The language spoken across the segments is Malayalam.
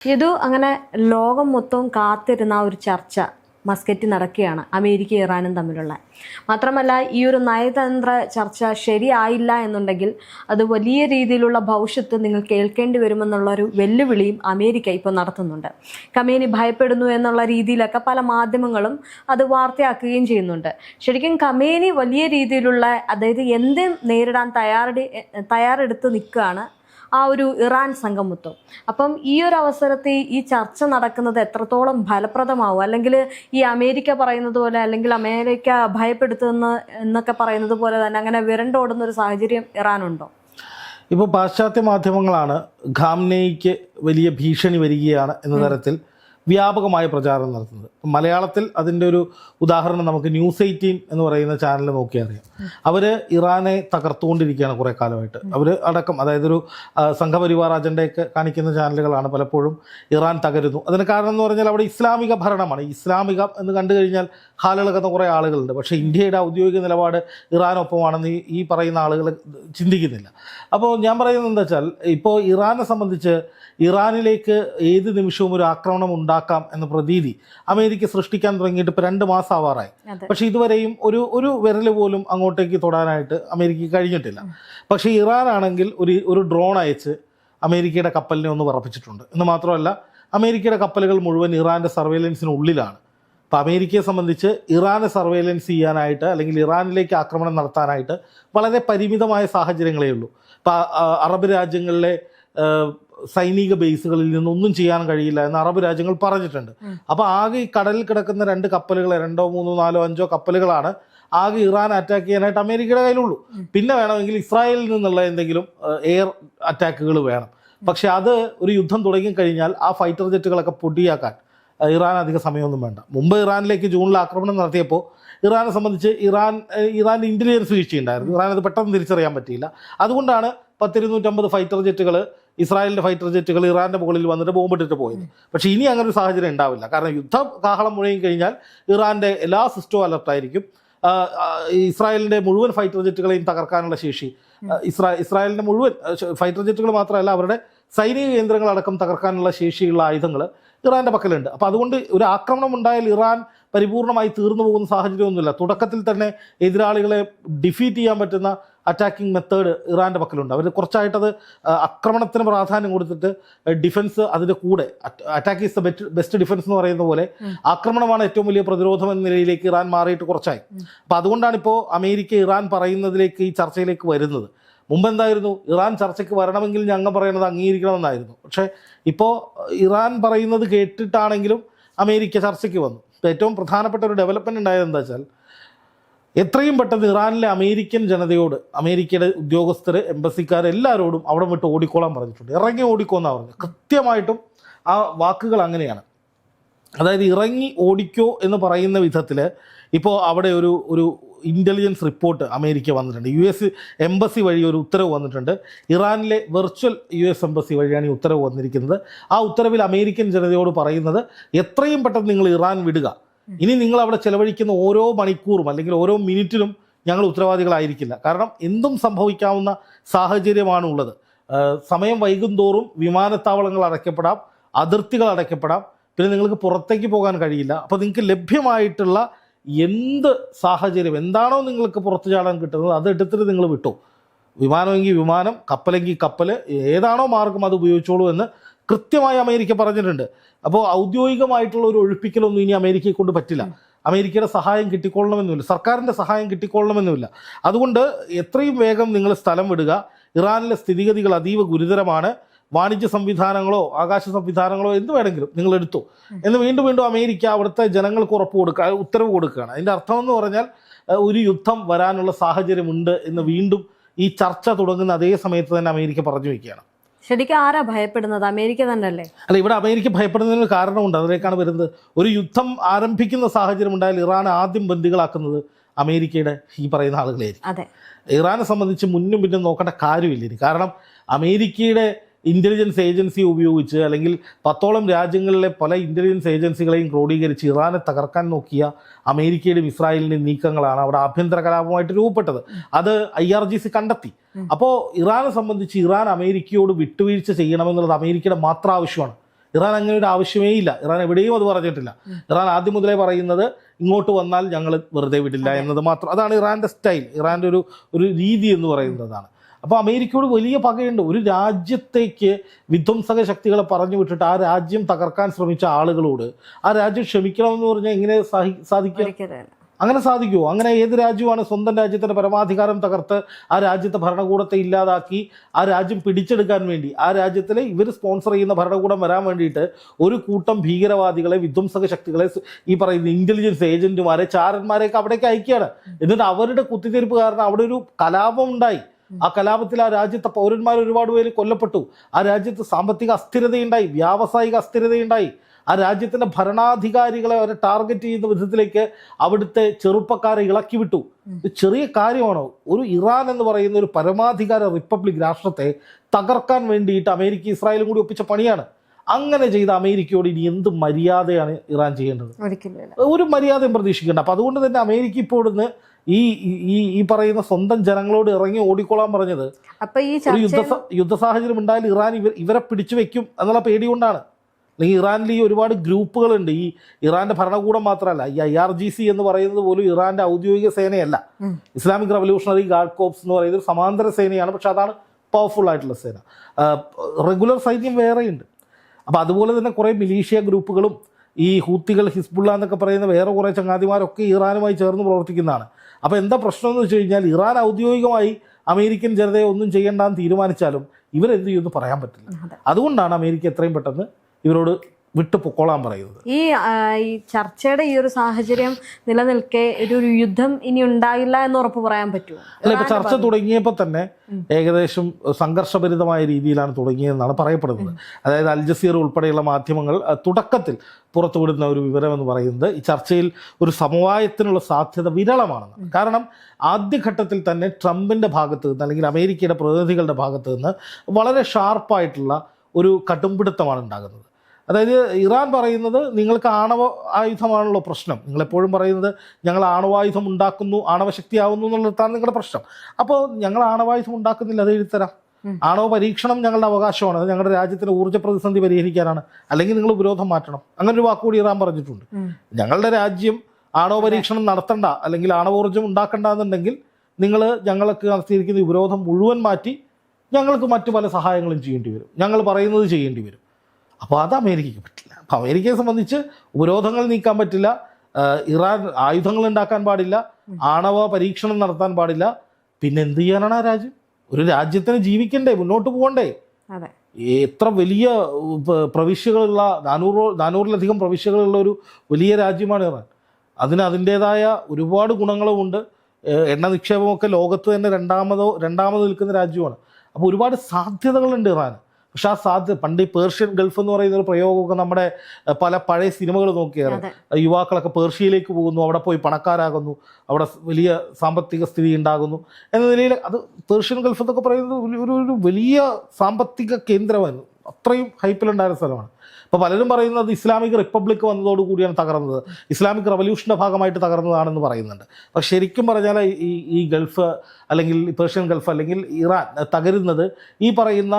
ഇത് അങ്ങനെ ലോകം മൊത്തവും കാത്തിരുന്ന ഒരു ചർച്ച മസ്കറ്റ് നടക്കുകയാണ് അമേരിക്ക ഇറാനും തമ്മിലുള്ള. മാത്രമല്ല ഈ ഒരു നയതന്ത്ര ചർച്ച ശരിയായില്ല എന്നുണ്ടെങ്കിൽ അത് വലിയ രീതിയിലുള്ള ഭവിഷ്യത്ത് നിങ്ങൾ കേൾക്കേണ്ടി വരുമെന്നുള്ള ഒരു വെല്ലുവിളിയും അമേരിക്ക ഇപ്പോൾ നടത്തുന്നുണ്ട്. കമേനി ഭയപ്പെടുന്നു എന്നുള്ള രീതിയിലൊക്കെ പല മാധ്യമങ്ങളും അത് വാർത്തയാക്കുകയും ചെയ്യുന്നുണ്ട്. ശരിക്കും കമേനി വലിയ രീതിയിലുള്ള അതായത് എന്തും നേരിടാൻ തയ്യാറെടി തയ്യാറെടുത്ത് നിൽക്കുകയാണ് ആ ഒരു ഇറാൻ സംഘമുത്വം അപ്പം ഈ ഒരു അവസരത്തിൽ ഈ ചർച്ച നടക്കുന്നത് എത്രത്തോളം ഫലപ്രദമാവും? അല്ലെങ്കിൽ ഈ അമേരിക്ക പറയുന്നത് പോലെ അല്ലെങ്കിൽ അമേരിക്ക ഭയപ്പെടുത്തുന്ന എന്നൊക്കെ പറയുന്നത് പോലെ തന്നെ അങ്ങനെ വിരണ്ടോടുന്ന ഒരു സാഹചര്യം ഇറാനുണ്ടോ? ഇപ്പോൾ പാശ്ചാത്യ മാധ്യമങ്ങളാണ് ഖാംനയ്ക്ക് വലിയ ഭീഷണി വരികയാണ് എന്ന തരത്തിൽ വ്യാപകമായ പ്രചാരണം നടത്തുന്നത്. മലയാളത്തിൽ അതിന്റെ ഒരു ഉദാഹരണം നമുക്ക് ന്യൂസ് എയ്റ്റീൻ എന്ന് പറയുന്ന ചാനൽ നോക്കിയാൽ അറിയാം. അവർ ഇറാനെ തകർത്തുകൊണ്ടിരിക്കുകയാണ് കുറേ കാലമായിട്ട്. അവർ അടക്കം അതായത് ഒരു സംഘപരിവാർ അജണ്ടയൊക്കെ കാണിക്കുന്ന ചാനലുകളാണ് പലപ്പോഴും ഇറാൻ തകരുന്നു. അതിന് കാരണം എന്ന് പറഞ്ഞാൽ അവിടെ ഇസ്ലാമിക ഭരണമാണ്. ഇസ്ലാമിക എന്ന് കണ്ടു കഴിഞ്ഞാൽ ഹാലിളകുന്ന കുറേ ആളുകളുണ്ട്. പക്ഷേ ഇന്ത്യയുടെ ഔദ്യോഗിക നിലപാട് ഇറാനൊപ്പമാണെന്ന് ഈ- ഈ പറയുന്ന ആളുകൾ ചിന്തിക്കുന്നില്ല. അപ്പോൾ ഞാൻ പറയുന്നത് എന്താ വെച്ചാൽ ഇപ്പോൾ ഇറാനെ സംബന്ധിച്ച് ഇറാനിലേക്ക് ഏത് നിമിഷവും ഒരു ആക്രമണം ഉണ്ടാക്കാം എന്ന പ്രതീതി അമേരിക്ക സൃഷ്ടിക്കാൻ തുടങ്ങിയിട്ട് ഇപ്പോൾ രണ്ട് മാസം ആവാറായി പക്ഷേ ഇതുവരെയും ഒരു ഒരു വിരൽ പോലും അങ്ങോട്ടേക്ക് തൊടാനായിട്ട് അമേരിക്കയ്ക്ക് കഴിഞ്ഞിട്ടില്ല. പക്ഷേ ഇറാൻ ആണെങ്കിൽ ഒരു ഒരു ഡ്രോൺ അയച്ച് അമേരിക്കയുടെ കപ്പലിനെ ഒന്ന് പറപ്പിച്ചിട്ടുണ്ട്. എന്ന് മാത്രമല്ല അമേരിക്കയുടെ കപ്പലുകൾ മുഴുവൻ ഇറാന്റെ സർവേലൻസിനുള്ളിലാണ്. അപ്പോൾ അമേരിക്കയെ സംബന്ധിച്ച് ഇറാനെ സർവേലൻസ് ചെയ്യാനായിട്ട് അല്ലെങ്കിൽ ഇറാനിലേക്ക് ആക്രമണം നടത്താനായിട്ട് വളരെ പരിമിതമായ സാഹചര്യങ്ങളേ ഉള്ളൂ. ഇപ്പോൾ അറബ് രാജ്യങ്ങളിലെ സൈനിക ബേസുകളിൽ നിന്നൊന്നും ചെയ്യാൻ കഴിയില്ല എന്ന് അറബ് രാജ്യങ്ങൾ പറഞ്ഞിട്ടുണ്ട്. അപ്പോൾ ആകെ ഈ കടലിൽ കിടക്കുന്ന രണ്ട് കപ്പലുകൾ രണ്ടോ മൂന്നോ നാലോ അഞ്ചോ കപ്പലുകളാണ് ആകെ ഇറാൻ അറ്റാക്ക് ചെയ്യാനായിട്ട് അമേരിക്കയുടെ കയ്യിലുള്ളൂ. പിന്നെ വേണമെങ്കിൽ ഇസ്രായേലിൽ നിന്നുള്ള എന്തെങ്കിലും എയർ അറ്റാക്കുകൾ വേണം. പക്ഷെ അത് ഒരു യുദ്ധം തുടങ്ങിക്കഴിഞ്ഞാൽ ആ ഫൈറ്റർ ജെറ്റുകളൊക്കെ പൊടിയാക്കാൻ ഇറാൻ അധിക സമയമൊന്നും വേണ്ട. മുമ്പ് ഇറാനിലേക്ക് ജൂണിൽ ആക്രമണം നടത്തിയപ്പോൾ ഇറാനെ സംബന്ധിച്ച് ഇറാൻ ഇറാന്റെ ഇന്റലിജൻസ് വീഴ്ചയുണ്ടായിരുന്നു ഇറാൻ അത് പെട്ടെന്ന് തിരിച്ചറിയാൻ പറ്റിയില്ല. അതുകൊണ്ടാണ് പത്തിരുന്നൂറ്റമ്പത് ഫൈറ്റർ ജെറ്റുകൾ ഇസ്രായേലിന്റെ ഫൈറ്റർ ജെറ്റുകൾ ഇറാന്റെ മുകളിൽ വന്നിട്ട് ബോംബിട്ടിട്ട് പോയത്. പക്ഷേ ഇനി അങ്ങനെ ഒരു സാഹചര്യം ഉണ്ടാവില്ല. കാരണം യുദ്ധം കാഹളം മുഴങ്ങി കഴിഞ്ഞാൽ ഇറാന്റെ എല്ലാ സിസ്റ്റവും അലർട്ടായിരിക്കും ഇസ്രായേലിന്റെ മുഴുവൻ ഫൈറ്റർ ജെറ്റുകളെയും തകർക്കാനുള്ള ശേഷി ഇസ്രാ ഇസ്രായേലിന്റെ മുഴുവൻ ഫൈറ്റർ ജെറ്റുകൾ മാത്രമല്ല അവരുടെ സൈനിക കേന്ദ്രങ്ങളടക്കം തകർക്കാനുള്ള ശേഷിയുള്ള ആയുധങ്ങൾ ഇറാന്റെ പക്കലുണ്ട്. അപ്പോൾ അതുകൊണ്ട് ഒരു ആക്രമണം ഉണ്ടായാൽ ഇറാൻ പരിപൂർണമായി തീർന്നു പോകുന്ന സാഹചര്യമൊന്നുമില്ല. തുടക്കത്തിൽ തന്നെ എതിരാളികളെ ഡിഫീറ്റ് ചെയ്യാൻ പറ്റുന്ന അറ്റാക്കിംഗ് മെത്തേഡ് ഇറാന്റെ പക്കലുണ്ട്. അവർ കുറച്ചായിട്ടത് ആക്രമണത്തിന് പ്രാധാന്യം കൊടുത്തിട്ട് ഡിഫൻസ് അതിന്റെ കൂടെ attack is the bet best defence എന്ന് പറയുന്ന പോലെ. ആക്രമണമാണ് ഏറ്റവും വലിയ പ്രതിരോധം എന്ന നിലയിലേക്ക് ഇറാൻ മാറിയിട്ട് കുറച്ചായി. അപ്പോൾ അപ്പം അതുകൊണ്ടാണ് ഇപ്പോൾ അമേരിക്ക ഇറാൻ പറയുന്നതിലേക്ക് ഈ ചർച്ചയിലേക്ക് വരുന്നത്. മുമ്പ് എന്തായിരുന്നു ഇറാൻ ചർച്ചയ്ക്ക് വരണമെങ്കിൽ ഞങ്ങൾ പറയുന്നത് അംഗീകരിക്കണമെന്നായിരുന്നു. പക്ഷേ ഇപ്പോൾ ഇറാൻ പറയുന്നത് കേട്ടിട്ടാണെങ്കിലും അമേരിക്ക ചർച്ചയ്ക്ക് വന്നു. ഏറ്റവും പ്രധാനപ്പെട്ട ഒരു ഡെവലപ്മെന്റ് ഉണ്ടായത് എന്താ വെച്ചാൽ എത്രയും പെട്ടെന്ന് ഇറാനിലെ അമേരിക്കൻ ജനതയോട് അമേരിക്കയുടെ ഉദ്യോഗസ്ഥർ എംബസിക്കാർ എല്ലാവരോടും അവിടെ വിട്ട് ഓടിക്കോളാൻ പറഞ്ഞിട്ടുണ്ട്. ഇറങ്ങി ഓടിക്കോന്നാണ് പറഞ്ഞത്. കൃത്യമായിട്ടും ആ വാക്കുകൾ അങ്ങനെയാണ്. അതായത് ഇറങ്ങി ഓടിക്കോ എന്ന് പറയുന്ന വിധത്തിൽ ഇപ്പോൾ അവിടെ ഒരു ഒരു ഇന്റലിജൻസ് റിപ്പോർട്ട് അമേരിക്ക വന്നിട്ടുണ്ട്. യു എസ് എംബസി വഴി ഒരു ഉത്തരവ് വന്നിട്ടുണ്ട്. ഇറാനിലെ വെർച്വൽ യു എസ് എംബസി വഴിയാണ് ഈ ഉത്തരവ് വന്നിരിക്കുന്നത്. ആ ഉത്തരവിൽ അമേരിക്കൻ ജനതയോട് പറയുന്നത് എത്രയും പെട്ടെന്ന് നിങ്ങൾ ഇറാൻ വിടുക. ഇനി നിങ്ങൾ അവിടെ ചെലവഴിക്കുന്ന ഓരോ മണിക്കൂറും അല്ലെങ്കിൽ ഓരോ മിനിറ്റിലും ഞങ്ങൾ ഉത്തരവാദികളായിരിക്കില്ല. കാരണം എന്തും സംഭവിക്കാവുന്ന സാഹചര്യമാണ് ഉള്ളത്. സമയം വൈകുന്തോറും വിമാനത്താവളങ്ങൾ അടയ്ക്കപ്പെടാം അതിർത്തികൾ അടയ്ക്കപ്പെടാം. പിന്നെ നിങ്ങൾക്ക് പുറത്തേക്ക് പോകാൻ കഴിയില്ല. അപ്പോൾ നിങ്ങൾക്ക് ലഭ്യമായിട്ടുള്ള എന്ത് സാഹചര്യം എന്താണോ നിങ്ങൾക്ക് പുറത്തു ചാടാൻ കിട്ടുന്നത് അത് എടുത്തിട്ട് നിങ്ങൾ വിട്ടു. വിമാനമെങ്കിൽ വിമാനം കപ്പലെങ്കിൽ കപ്പൽ ഏതാണോ മാർഗം അത് ഉപയോഗിച്ചോളൂ എന്ന് കൃത്യമായി അമേരിക്ക പറഞ്ഞിട്ടുണ്ട്. അപ്പോൾ ഔദ്യോഗികമായിട്ടുള്ള ഒരു ഒഴിപ്പിക്കലൊന്നും ഇനി അമേരിക്കയെ കൊണ്ട് പറ്റില്ല. അമേരിക്കയുടെ സഹായം കിട്ടിക്കൊള്ളണമെന്നുമില്ല. സർക്കാരിന്റെ സഹായം കിട്ടിക്കൊള്ളണമെന്നുമില്ല. അതുകൊണ്ട് എത്രയും വേഗം നിങ്ങൾ സ്ഥലം വിടുക. ഇറാനിലെ സ്ഥിതിഗതികൾ അതീവ ഗുരുതരമാണ്. വാണിജ്യ സംവിധാനങ്ങളോ ആകാശ സംവിധാനങ്ങളോ എന്ത് വേണമെങ്കിലും നിങ്ങൾ എടുത്തു. എന്ന് വീണ്ടും വീണ്ടും അമേരിക്ക അവിടുത്തെ ജനങ്ങൾക്ക് ഉറപ്പ് കൊടുക്കുക ഉത്തരവ് കൊടുക്കുകയാണ്. അതിന്റെ അർത്ഥം എന്ന് പറഞ്ഞാൽ ഒരു യുദ്ധം വരാനുള്ള സാഹചര്യമുണ്ട് എന്ന് വീണ്ടും ഈ ചർച്ച തുടങ്ങുന്ന അതേ സമയത്ത് തന്നെ അമേരിക്ക പറഞ്ഞു വയ്ക്കുകയാണ്. ശരിക്കും ആരാ ഭയപ്പെടുന്നത്? അമേരിക്ക തന്നെയല്ലേ? അല്ല ഇവിടെ അമേരിക്ക ഭയപ്പെടുന്നതിന് കാരണമുണ്ട്. അതിലേക്കാണ് വരുന്നത്. ഒരു യുദ്ധം ആരംഭിക്കുന്ന സാഹചര്യം ഉണ്ടായാൽ ഇറാൻ ആദ്യം ബന്ദികളാക്കുന്നത് അമേരിക്കയുടെ ഈ പറയുന്ന ആളുകളായിരിക്കും അതെ. ഇറാനെ സംബന്ധിച്ച് മുന്നും പിന്നും നോക്കേണ്ട കാര്യമില്ല കാരണം അമേരിക്കയുടെ ഇന്റലിജൻസ് ഏജൻസി ഉപയോഗിച്ച് അല്ലെങ്കിൽ പത്തോളം രാജ്യങ്ങളിലെ പല ഇന്റലിജൻസ് ഏജൻസികളെയും ക്രോഡീകരിച്ച് ഇറാനെ തകർക്കാൻ നോക്കിയ അമേരിക്കയുടെയും ഇസ്രായേലിന്റെയും നീക്കങ്ങളാണ് അവിടെ ആഭ്യന്തര കലാപമായിട്ട് രൂപപ്പെട്ടത്. അത് ഐ ആർ ജി സി കണ്ടെത്തി. അപ്പോൾ ഇറാനെ സംബന്ധിച്ച് ഇറാൻ അമേരിക്കയോട് വിട്ടുവീഴ്ച ചെയ്യണമെന്നുള്ളത് അമേരിക്കയുടെ മാത്രം ആവശ്യമാണ്. ഇറാൻ അങ്ങനെ ഒരു ആവശ്യമേ ഇല്ല. ഇറാൻ എവിടെയും അത് പറഞ്ഞിട്ടില്ല. ഇറാൻ ആദ്യം മുതലേ പറയുന്നത് ഇങ്ങോട്ട് വന്നാൽ ഞങ്ങൾ വെറുതെ വിടില്ല എന്നത് മാത്രം. അതാണ് ഇറാന്റെ സ്റ്റൈൽ ഇറാന്റെ ഒരു ഒരു രീതി എന്ന് പറയുന്നതാണ്. അപ്പോൾ അമേരിക്കയോട് വലിയ പകയുണ്ട്. ഒരു രാജ്യത്തേക്ക് വിധ്വംസക ശക്തികളെ പറഞ്ഞു വിട്ടിട്ട് ആ രാജ്യം തകർക്കാൻ ശ്രമിച്ച ആളുകളോട് ആ രാജ്യം ക്ഷമിക്കണമെന്ന് പറഞ്ഞാൽ എങ്ങനെ സാധിക്കും? സാധിക്കുക അങ്ങനെ സാധിക്കുമോ അങ്ങനെ ഏത് രാജ്യമാണ് സ്വന്തം രാജ്യത്തിന്റെ പരമാധികാരം തകർത്ത് ആ രാജ്യത്തെ ഭരണകൂടത്തെ ഇല്ലാതാക്കി ആ രാജ്യം പിടിച്ചെടുക്കാൻ വേണ്ടി ആ രാജ്യത്തിലെ ഇവർ സ്പോൺസർ ചെയ്യുന്ന ഭരണകൂടം വരാൻ വേണ്ടിയിട്ട് ഒരു കൂട്ടം ഭീകരവാദികളെ വിധ്വംസക ശക്തികളെ ഈ പറയുന്ന ഇന്റലിജൻസ് ഏജന്റുമാരെ ചാരന്മാരെയൊക്കെ അവിടേക്ക് അയക്കുകയാണ്. എന്നിട്ട് അവരുടെ കുത്തിത്തീർപ്പ് കാരണം അവിടെ ഒരു കലാപം ഉണ്ടായി. ആ കലാപത്തിൽ ആ രാജ്യത്തെ പൗരന്മാർ ഒരുപാട് പേര് കൊല്ലപ്പെട്ടു. ആ രാജ്യത്ത് സാമ്പത്തിക അസ്ഥിരതയുണ്ടായി വ്യാവസായിക അസ്ഥിരതയുണ്ടായി. ആ രാജ്യത്തിന്റെ ഭരണാധികാരികളെ അവരെ ടാർഗറ്റ് ചെയ്യുന്ന വിധത്തിലേക്ക് അവിടുത്തെ ചെറുപ്പക്കാരെ ഇളക്കി വിട്ടു. ചെറിയ കാര്യമാണോ? ഒരു ഇറാൻ എന്ന് പറയുന്ന ഒരു പരമാധികാര റിപ്പബ്ലിക് രാഷ്ട്രത്തെ തകർക്കാൻ വേണ്ടിയിട്ട് അമേരിക്ക ഇസ്രായേലും കൂടി ഒപ്പിച്ച പണിയാണ്. അങ്ങനെ ചെയ്ത അമേരിക്കയോട് ഇനി എന്ത് മര്യാദയാണ് ഇറാൻ ചെയ്യേണ്ടത്? ഒരു മര്യാദയും പ്രതീക്ഷിക്കേണ്ട. അപ്പം അതുകൊണ്ട് തന്നെ അമേരിക്ക ഇപ്പോൾ ഇവിടുന്ന് ഈ ഈ- ഈ പറയുന്ന സ്വന്തം ജനങ്ങളോട് ഇറങ്ങി ഓടിക്കോളാൻ പറഞ്ഞത് അപ്പൊ ഈ യുദ്ധ യുദ്ധ സാഹചര്യം ഉണ്ടായാൽ ഇറാൻ ഇവർ ഇവരെ പിടിച്ചു വെക്കും എന്നുള്ള പേടി കൊണ്ടാണ്. അല്ലെങ്കിൽ ഇറാനിൽ ഈ ഒരുപാട് ഗ്രൂപ്പുകളുണ്ട്. ഈ ഇറാന്റെ ഭരണകൂടം മാത്രമല്ല ഈ ഐ ആർ ജി സി എന്ന് പറയുന്നത് പോലും ഇറാന്റെ ഔദ്യോഗിക സേനയല്ല. ഇസ്ലാമിക് റവല്യൂഷണറി ഗാർഡ് കോപ്സ് എന്ന് പറയുന്നത് ഒരു സമാന്തര സേനയാണ്. പക്ഷെ അതാണ് പവർഫുൾ ആയിട്ടുള്ള സേന. റെഗുലർ സൈന്യം വേറെയുണ്ട്. അപ്പോൾ അതുപോലെ തന്നെ കുറേ മിലീഷ്യ ഗ്രൂപ്പുകളും ഈ ഹൂത്തികൾ ഹിസ്ബുള്ള എന്നൊക്കെ പറയുന്ന വേറെ കുറേ ചങ്ങാതിമാരൊക്കെ ഇറാനുമായി ചേർന്ന് പ്രവർത്തിക്കുന്നതാണ്. അപ്പോൾ എന്താ പ്രശ്നം എന്ന് വെച്ച് കഴിഞ്ഞാൽ ഇറാൻ ഔദ്യോഗികമായി അമേരിക്കൻ ജനതയെ ഒന്നും ചെയ്യേണ്ടെന്ന് തീരുമാനിച്ചാലും ഇവരെന്ത് ചെയ്യുമെന്ന് പറയാൻ പറ്റില്ല. അതുകൊണ്ടാണ് അമേരിക്ക എത്രയും പെട്ടെന്ന് ഇവരോട് വിട്ടു പൊക്കോളാൻ പറയുന്നത്. ഈ ഈ ചർച്ചയുടെ ഈ ഒരു സാഹചര്യം നിലനിൽക്കെ ഒരു യുദ്ധം ഇനി ഉണ്ടാകില്ല എന്ന് ഉറപ്പ് പറയാൻ പറ്റുമോ? അല്ല ഇപ്പൊ ചർച്ച തുടങ്ങിയപ്പോൾ തന്നെ ഏകദേശം സംഘർഷഭരിതമായ രീതിയിലാണ് തുടങ്ങിയതെന്നാണ് പറയപ്പെടുന്നത്. അതായത് അൽ ജസീർ ഉൾപ്പെടെയുള്ള മാധ്യമങ്ങൾ തുടക്കത്തിൽ പുറത്തുവിടുന്ന ഒരു വിവരം എന്ന് പറയുന്നത് ഈ ചർച്ചയിൽ ഒരു സമവായത്തിനുള്ള സാധ്യത വിരളമാണെന്ന് കാരണം ആദ്യഘട്ടത്തിൽ തന്നെ ട്രംപിന്റെ ഭാഗത്ത് നിന്ന് അല്ലെങ്കിൽ അമേരിക്കയുടെ പ്രതിനിധികളുടെ ഭാഗത്ത് നിന്ന് വളരെ ഷാർപ്പായിട്ടുള്ള ഒരു കടുംപിടുത്തമാണ് ഉണ്ടാകുന്നത്. അതായത് ഇറാൻ പറയുന്നത് നിങ്ങൾക്ക് ആണവ ആയുധമാണല്ലോ പ്രശ്നം. നിങ്ങളെപ്പോഴും പറയുന്നത് ഞങ്ങൾ ആണവായുധം ഉണ്ടാക്കുന്നു ആണവശക്തിയാവുന്നു എന്നുള്ളതാണ് നിങ്ങളുടെ പ്രശ്നം. അപ്പോൾ ഞങ്ങൾ ആണവായുധം ഉണ്ടാക്കുന്നില്ല അത് എഴുത്തരാം ആണവ പരീക്ഷണം ഞങ്ങളുടെ അവകാശമാണ്. അത് ഞങ്ങളുടെ രാജ്യത്തിന്റെ ഊർജ പ്രതിസന്ധി പരിഹരിക്കാനാണ്. അല്ലെങ്കിൽ നിങ്ങൾ ഉപരോധം മാറ്റണം. അങ്ങനെ ഒരു വാക്കുകൂടി ഇറാൻ പറഞ്ഞിട്ടുണ്ട്. ഞങ്ങളുടെ രാജ്യം ആണവ പരീക്ഷണം നടത്തണ്ട അല്ലെങ്കിൽ ആണവോർജം ഉണ്ടാക്കണ്ട എന്നുണ്ടെങ്കിൽ നിങ്ങൾ ഞങ്ങൾക്ക് നടത്തിയിരിക്കുന്ന ഉപരോധം മുഴുവൻ മാറ്റി ഞങ്ങൾക്ക് മറ്റു പല സഹായങ്ങളും ചെയ്യേണ്ടി വരും. ഞങ്ങൾ പറയുന്നത് ചെയ്യേണ്ടി വരും. അപ്പോൾ അത് അമേരിക്കയ്ക്ക് പറ്റില്ല. അപ്പോൾ അമേരിക്കയെ സംബന്ധിച്ച് ഉപരോധങ്ങൾ നീക്കാൻ പറ്റില്ല. ഇറാൻ ആയുധങ്ങൾ ഉണ്ടാക്കാൻ പാടില്ല. ആണവ പരീക്ഷണം നടത്താൻ പാടില്ല. പിന്നെ എന്ത് ചെയ്യാനാണ് ആ രാജ്യം? ഒരു രാജ്യത്തിന് ജീവിക്കണ്ടേ മുന്നോട്ട് പോകണ്ടേ? എത്ര വലിയ പ്രവിശ്യകളുള്ള നാനൂറോ നാനൂറിലധികം പ്രവിശ്യകളുള്ള ഒരു വലിയ രാജ്യമാണ് ഇറാൻ. അതിന് അതിന്റേതായ ഒരുപാട് ഗുണങ്ങളുമുണ്ട് എണ്ണ നിക്ഷേപമൊക്കെ ലോകത്ത് തന്നെ രണ്ടാമതോ രണ്ടാമത് നിൽക്കുന്ന രാജ്യമാണ്. അപ്പോൾ ഒരുപാട് സാധ്യതകളുണ്ട് ഇറാൻ പക്ഷെ ആ സാധ്യത പണ്ട് ഈ പേർഷ്യൻ ഗൾഫ് എന്ന് പറയുന്ന ഒരു പ്രയോഗമൊക്കെ നമ്മുടെ പല പഴയ സിനിമകൾ നോക്കിയാൽ അതെ. യുവാക്കളൊക്കെ പേർഷ്യയിലേക്ക് പോകുന്നു അവിടെ പോയി പണക്കാരാകുന്നു അവിടെ വലിയ സാമ്പത്തിക സ്ഥിതി ഉണ്ടാകുന്നു. എന്ന നിലയിൽ അത് പേർഷ്യൻ ഗൾഫ് എന്നൊക്കെ പറയുന്നത് ഒരു- ഒരു ഒരു വലിയ സാമ്പത്തിക കേന്ദ്രമായിരുന്നു. അത്രയും ഹൈപ്പിലുണ്ടായിരുന്ന സ്ഥലമാണ്. ഇപ്പോൾ പലരും പറയുന്നത് ഇസ്ലാമിക് റിപ്പബ്ലിക് വന്നതോടുകൂടിയാണ് തകർന്നത്. ഇസ്ലാമിക് റവല്യൂഷന്റെ ഭാഗമായിട്ട് തകർന്നതാണെന്ന് പറയുന്നുണ്ട്. പക്ഷെ ശരിക്കും പറഞ്ഞാൽ ഈ ഈ ഗൾഫ് അല്ലെങ്കിൽ പേർഷ്യൻ ഗൾഫ് അല്ലെങ്കിൽ ഇറാൻ തകരുന്നത് ഈ പറയുന്ന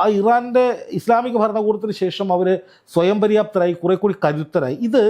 ആ ഇറാന്റെ ഇസ്ലാമിക ഭരണകൂടത്തിന് ശേഷം അവർ സ്വയം പര്യാപ്തരായി കുറെ കൂടി കരുത്തരായി. ഇത്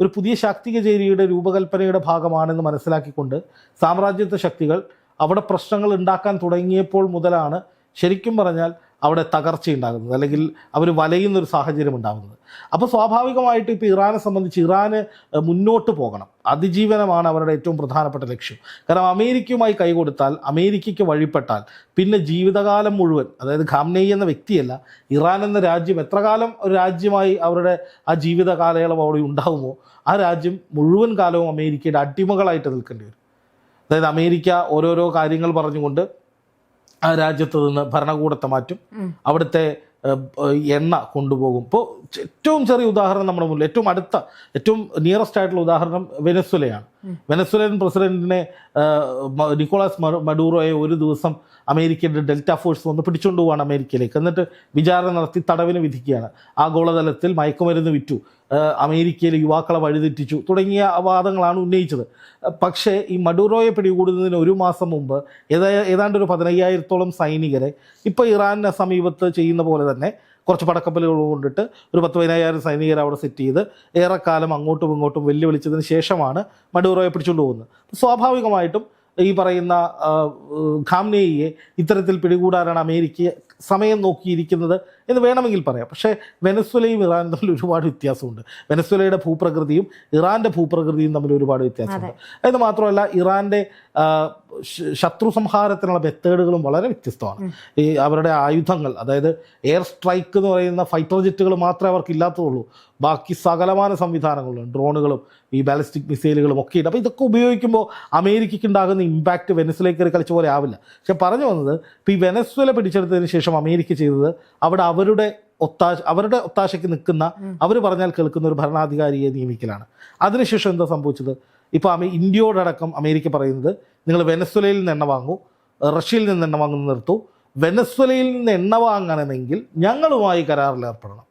ഒരു പുതിയ ശാക്തിക ചേരിയുടെ രൂപകൽപ്പനയുടെ ഭാഗമാണെന്ന് മനസ്സിലാക്കിക്കൊണ്ട് സാമ്രാജ്യത്വ ശക്തികൾ അവിടെ പ്രശ്നങ്ങൾ ഉണ്ടാക്കാൻ തുടങ്ങിയപ്പോൾ മുതലാണ് ശരിക്കും പറഞ്ഞാൽ അവിടെ തകർച്ചയുണ്ടാകുന്നത് അല്ലെങ്കിൽ അവർ വലയുന്നൊരു സാഹചര്യം ഉണ്ടാകുന്നത്. അപ്പോൾ സ്വാഭാവികമായിട്ട് ഇപ്പോൾ ഇറാനെ സംബന്ധിച്ച് ഇറാന് മുന്നോട്ട് പോകണം. അതിജീവനമാണ് അവരുടെ ഏറ്റവും പ്രധാനപ്പെട്ട ലക്ഷ്യം. കാരണം അമേരിക്കയുമായി കൈകൊടുത്താൽ അമേരിക്കയ്ക്ക് വഴിപ്പെട്ടാൽ പിന്നെ ജീവിതകാലം മുഴുവൻ അതായത് ഖാംനെയ് എന്ന വ്യക്തിയല്ല ഇറാൻ എന്ന രാജ്യം എത്ര കാലം ഒരു രാജ്യമായി അവരുടെ ആ ജീവിത കാലയളവ് അവിടെ ഉണ്ടാകുമോ ആ രാജ്യം മുഴുവൻ കാലവും അമേരിക്കയുടെ അടിമകളായിട്ട് നിൽക്കേണ്ടി വരും. അതായത് അമേരിക്ക ഓരോരോ കാര്യങ്ങൾ പറഞ്ഞുകൊണ്ട് ആ രാജ്യത്ത് നിന്ന് ഭരണകൂടത്തെ മാറ്റും. അവിടുത്തെ എണ്ണ കൊണ്ടുപോകും ഇപ്പോൾ ഏറ്റവും ചെറിയ ഉദാഹരണം നമ്മുടെ മുന്നിൽ ഏറ്റവും അടുത്ത ഏറ്റവും നിയറസ്റ്റ് ആയിട്ടുള്ള ഉദാഹരണം വെനസ്വലയാണ്. വെനസ്വലൻ പ്രസിഡന്റിനെ നിക്കോളാസ് മഡൂറോയെ ഒരു ദിവസം അമേരിക്കയുടെ ഡെൽറ്റ ഫോഴ്സ് വന്ന് പിടിച്ചുകൊണ്ട് പോവാണ് അമേരിക്കയിലേക്ക്. എന്നിട്ട് വിചാരണ നടത്തി തടവിന് വിധിക്കുകയാണ്. ആഗോളതലത്തിൽ മയക്കുമരുന്ന് വിറ്റു. അമേരിക്കയിലെ യുവാക്കളെ വഴിതെറ്റിച്ചു. തുടങ്ങിയ വാദങ്ങളാണ് ഉന്നയിച്ചത്. പക്ഷേ ഈ മഡൂറോയെ പിടികൂടുന്നതിന് ഒരു മാസം മുമ്പ് ഏതാ ഏതാണ്ട് ഒരു പതിനയ്യായിരത്തോളം സൈനികരെ ഇപ്പോൾ ഇറാനിനെ സമീപത്ത് ചെയ്യുന്ന പോലെ തന്നെ കുറച്ച് പടക്കപ്പലുകൾ കൊണ്ടിട്ട് ഒരു പത്ത് പതിനായിരം സൈനികർ അവിടെ സെറ്റ് ചെയ്ത് ഏറെക്കാലം അങ്ങോട്ടും ഇങ്ങോട്ടും വെല്ലുവിളിച്ചതിന് ശേഷമാണ് മഡൂറോയെ പിടിച്ചുകൊണ്ട് പോകുന്നത്. സ്വാഭാവികമായിട്ടും ഈ പറയുന്ന ഖാംനേയെ ഇത്തരത്തിൽ പിടികൂടാനാണ് അമേരിക്ക സമയം നോക്കിയിരിക്കുന്നത് എന്ന് വേണമെങ്കിൽ പറയാം. പക്ഷേ വെനസ്വലയും ഇറാനും തമ്മിൽ ഒരുപാട് വ്യത്യാസമുണ്ട്. വെനസ്വലയുടെ ഭൂപ്രകൃതിയും ഇറാന്റെ ഭൂപ്രകൃതിയും തമ്മിൽ ഒരുപാട് വ്യത്യാസമുണ്ട്. അത്. മാത്രമല്ല ഇറാന്റെ ശത്രു സംഹാരത്തിനുള്ള മെത്തേഡുകളും വളരെ വ്യത്യസ്തമാണ്. ഈ അവരുടെ ആയുധങ്ങൾ അതായത് എയർ സ്ട്രൈക്ക് എന്ന് പറയുന്ന ഫൈറ്റർ ജെറ്റുകൾ മാത്രമേ അവർക്ക് ഇല്ലാത്തതുള്ളൂ. ബാക്കി സകലമാന സംവിധാനങ്ങളും ഡ്രോണുകളും ഈ ബാലിസ്റ്റിക് മിസൈലുകളും ഒക്കെ ഉണ്ട്. അപ്പോൾ ഇതൊക്കെ ഉപയോഗിക്കുമ്പോൾ അമേരിക്കയ്ക്ക് ഉണ്ടാകുന്ന ഇമ്പാക്റ്റ് വെനസ്വലയിൽ കയറി കളിച്ച പോലെ ആവില്ല. പക്ഷെ പറഞ്ഞു വന്നത് ഇപ്പോൾ ഈ വെനസ്വല പിടിച്ചെടുത്തതിന് ശേഷം അമേരിക്ക ചെയ്തത് അവിടെ അവരുടെ ഒത്താശ അവരുടെ ഒത്താശയ്ക്ക് നിൽക്കുന്ന അവർ പറഞ്ഞാൽ കേൾക്കുന്ന ഒരു ഭരണാധികാരിയെ നിയമിക്കലാണ്. അതിനുശേഷം എന്താ സംഭവിച്ചത്? ഇപ്പോൾ അമേ ഇന്ത്യയോടടക്കം അമേരിക്ക പറയുന്നത് നിങ്ങൾ വെനസ്വലയിൽ നിന്ന് എണ്ണ വാങ്ങൂ റഷ്യയിൽ നിന്ന് എണ്ണ വാങ്ങുന്നത് നിർത്തു. വെനസ്വലയിൽ നിന്ന് എണ്ണ വാങ്ങണമെങ്കിൽ ഞങ്ങളുമായി കരാറിൽ ഏർപ്പെടണം.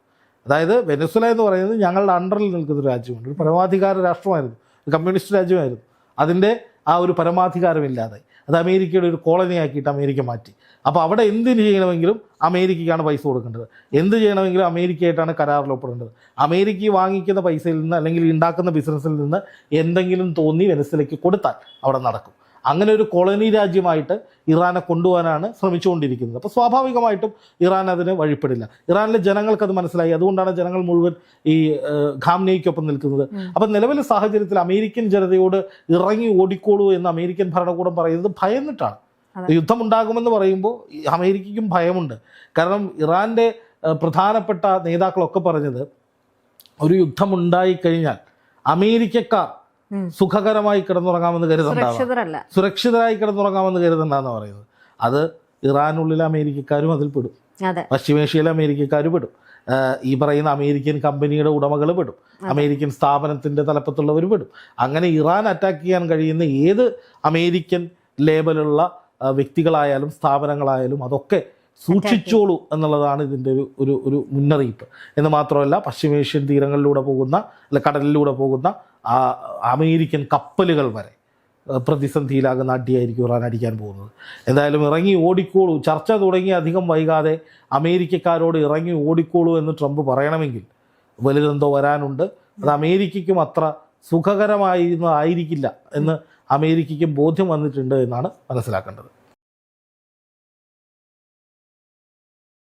അതായത് വെനസ്വല എന്ന് പറയുന്നത് ഞങ്ങളുടെ അണ്ടറിൽ നിൽക്കുന്ന ഒരു രാജ്യമുണ്ട് ഒരു പരമാധികാര രാഷ്ട്രമായിരുന്നു. കമ്മ്യൂണിസ്റ്റ് രാജ്യമായിരുന്നു. അതിന്റെ ആ ഒരു പരമാധികാരമില്ലാതെ. അത് അമേരിക്കയുടെ ഒരു കോളനി ആക്കിയിട്ട് അമേരിക്ക മാറ്റി. അപ്പോൾ അവിടെ എന്തിന് ചെയ്യണമെങ്കിലും അമേരിക്കയ്ക്കാണ് പൈസ കൊടുക്കേണ്ടത്. എന്ത് ചെയ്യണമെങ്കിലും അമേരിക്കയായിട്ടാണ് കരാറിൽ ഒപ്പിടേണ്ടത്. അമേരിക്ക വാങ്ങിക്കുന്ന പൈസയിൽ നിന്ന് അല്ലെങ്കിൽ ഉണ്ടാക്കുന്ന ബിസിനസ്സിൽ നിന്ന് എന്തെങ്കിലും തോന്നി വെനസിലേക്ക് കൊടുത്താൽ അവിടെ നടക്കും. അങ്ങനെ ഒരു കോളനി രാജ്യമായിട്ട് ഇറാനെ കൊണ്ടുപോകാനാണ് ശ്രമിച്ചുകൊണ്ടിരിക്കുന്നത്. അപ്പോൾ സ്വാഭാവികമായിട്ടും ഇറാൻ അതിന് വഴിപ്പെടില്ല. ഇറാനിലെ ജനങ്ങൾക്ക് അത് മനസ്സിലായി. അതുകൊണ്ടാണ് ജനങ്ങൾ മുഴുവൻ ഈ ഖാംനയ്ക്കൊപ്പം നിൽക്കുന്നത്. അപ്പം നിലവിലെ സാഹചര്യത്തിൽ അമേരിക്കൻ ജനതയോട് ഇറങ്ങി ഓടിക്കോളൂ എന്ന് അമേരിക്കൻ ഭരണകൂടം പറയുന്നത് ഭയന്നിട്ടാണ്. യുദ്ധം യുദ്ധമുണ്ടാകുമെന്ന് പറയുമ്പോൾ അമേരിക്കയ്ക്കും ഭയമുണ്ട്. കാരണം ഇറാന്റെ പ്രധാനപ്പെട്ട നേതാക്കളൊക്കെ പറഞ്ഞത് ഒരു യുദ്ധമുണ്ടായി കഴിഞ്ഞാൽ അമേരിക്കക്കാർ. സുഖകരമായി കിടന്നുറങ്ങാമെന്ന് കരുതണ്ടാവാം സുരക്ഷിതരായി കിടന്നുറങ്ങാമെന്ന് കരുതണ്ടാന്ന് പറയുന്നത്. അത് ഇറാനുള്ളിലെ അമേരിക്കക്കാരും അതിൽ പെടും. പശ്ചിമേഷ്യയിലെ അമേരിക്കക്കാർ പെടും. ഈ പറയുന്ന അമേരിക്കൻ കമ്പനിയുടെ ഉടമകൾ പെടും. അമേരിക്കൻ സ്ഥാപനത്തിന്റെ തലപ്പത്തുള്ളവർ പെടും. അങ്ങനെ ഇറാൻ അറ്റാക്ക് ചെയ്യാൻ കഴിയുന്ന ഏത് അമേരിക്കൻ ലേബലുള്ള വ്യക്തികളായാലും സ്ഥാപനങ്ങളായാലും അതൊക്കെ സൂക്ഷിച്ചോളൂ എന്നുള്ളതാണ് ഇതിന്റെ ഒരു ഒരു ഒരു മുന്നറിയിപ്പ്. എന്ന് മാത്രമല്ല പശ്ചിമേഷ്യൻ തീരങ്ങളിലൂടെ പോകുന്ന അല്ല കടലിലൂടെ പോകുന്ന ആ അമേരിക്കൻ കപ്പലുകൾ വരെ പ്രതിസന്ധിയിലാകുന്ന അടിയായിരിക്കും ഇറാൻ അടിക്കാൻ പോകുന്നത്. എന്തായാലും ഇറങ്ങി ഓടിക്കോളൂ. ചർച്ച തുടങ്ങി അധികം വൈകാതെ അമേരിക്കക്കാരോട് ഇറങ്ങി ഓടിക്കോളൂ എന്ന് ട്രംപ് പറയണമെങ്കിൽ വലുതെന്തോ വരാനുണ്ട്. അത് അമേരിക്കയ്ക്കും അത്ര സുഖകരമായിരുന്നതായിരിക്കില്ല എന്ന് അമേരിക്കയ്ക്കും ബോധ്യം വന്നിട്ടുണ്ട് എന്നാണ് മനസ്സിലാക്കേണ്ടത്.